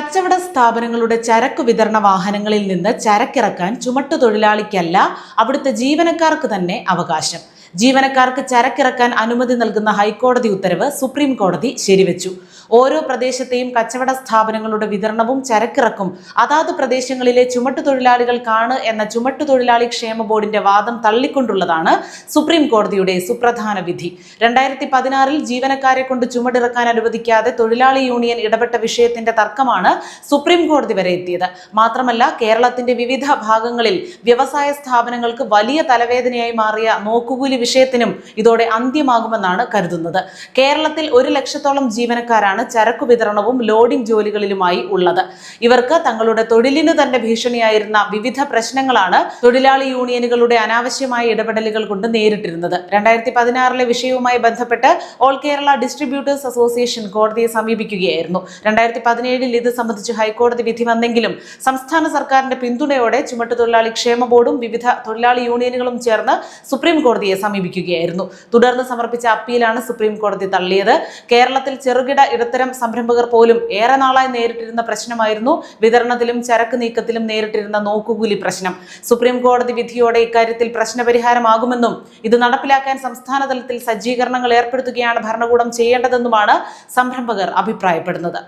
കച്ചവട സ്ഥാപനങ്ങളുടെ ചരക്ക് വിതരണ വാഹനങ്ങളിൽ നിന്ന് ചരക്കിറക്കാൻ ചുമട്ടുതൊഴിലാളിക്കല്ല അവിടുത്തെ ജീവനക്കാർക്ക് തന്നെ അവകാശം. ജീവനക്കാർക്ക് ചരക്കിറക്കാൻ അനുമതി നൽകുന്ന ഹൈക്കോടതി ഉത്തരവ് സുപ്രീം കോടതി ശരിവെച്ചു. ഓരോ പ്രദേശത്തെയും കച്ചവട സ്ഥാപനങ്ങളുടെ വിതരണവും ചരക്കിറക്കും. അതാത് പ്രദേശങ്ങളിലെ ചുമട്ടുതൊഴിലാളികൾക്കാണ് എന്ന ചുമട്ടുതൊഴിലാളി ക്ഷേമ ബോർഡിന്റെ വാദം തള്ളിക്കൊണ്ടുള്ളതാണ് സുപ്രീം കോടതിയുടെ സുപ്രധാന വിധി. രണ്ടായിരത്തി പതിനാറിൽ ജീവനക്കാരെ കൊണ്ട് ചുമടിറക്കാൻ അനുവദിക്കാതെ തൊഴിലാളി യൂണിയൻ ഇടപെട്ട വിഷയത്തിന്റെ തർക്കമാണ് സുപ്രീം കോടതി വരെ എത്തിയത്. മാത്രമല്ല കേരളത്തിന്റെ വിവിധ ഭാഗങ്ങളിൽ വ്യവസായ സ്ഥാപനങ്ങൾക്ക് വലിയ തലവേദനയായി മാറിയ നോക്കുകൂലി വിഷയത്തിനും ഇതോടെ അന്ത്യമാകുമെന്നാണ് കരുതുന്നത്. കേരളത്തിൽ ഒരു ലക്ഷത്തോളം ജീവനക്കാരാണ് ചരക്കു വിതരണവും ലോഡിംഗ് ജോലികളിലുമായി ഉള്ളത്. ഇവർക്ക് തങ്ങളുടെ തൊഴിലിനു തന്നെ ഭീഷണിയായിരുന്ന വിവിധ പ്രശ്നങ്ങളാണ് തൊഴിലാളി യൂണിയനുകളുടെ അനാവശ്യമായ ഇടപെടലുകൾ കൊണ്ട് നേരിട്ടിരുന്നത്. രണ്ടായിരത്തി പതിനാറിലെ വിഷയവുമായി ബന്ധപ്പെട്ട് ഓൾ കേരള ഡിസ്ട്രിബ്യൂട്ടേഴ്സ് അസോസിയേഷൻ കോടതിയെ സമീപിക്കുകയായിരുന്നു. രണ്ടായിരത്തി പതിനേഴിൽ ഇത് സംബന്ധിച്ച് ഹൈക്കോടതി വിധി വന്നെങ്കിലും സംസ്ഥാന സർക്കാരിന്റെ പിന്തുണയോടെ ചുമട്ടുതൊഴിലാളി ക്ഷേമ ബോർഡും വിവിധ തൊഴിലാളി യൂണിയനുകളും ചേർന്ന് സുപ്രീം കോടതിയെ സമീപിക്കുകയായിരുന്നു. തുടർന്ന് സമർപ്പിച്ച അപ്പീലാണ് സുപ്രീം കോടതി തള്ളിയത്. കേരളത്തിൽ ചെറുകിട ഇടത്തരം സംരംഭകർ പോലും ഏറെ നാളായി നേരിട്ടിരുന്ന പ്രശ്നമായിരുന്നു. വിതരണത്തിലും ചരക്ക് നീക്കത്തിലും നേരിട്ടിരുന്ന നോക്കുകൂലി പ്രശ്നം. സുപ്രീം കോടതി വിധിയോടെ ഇക്കാര്യത്തിൽ പ്രശ്നപരിഹാരമാകുമെന്നും ഇത് നടപ്പിലാക്കാൻ സംസ്ഥാന തലത്തിൽ സജ്ജീകരണങ്ങൾ ഏർപ്പെടുത്തുകയാണ് ഭരണകൂടം ചെയ്യേണ്ടതെന്നുമാണ് സംരംഭകർ അഭിപ്രായപ്പെടുന്നത്.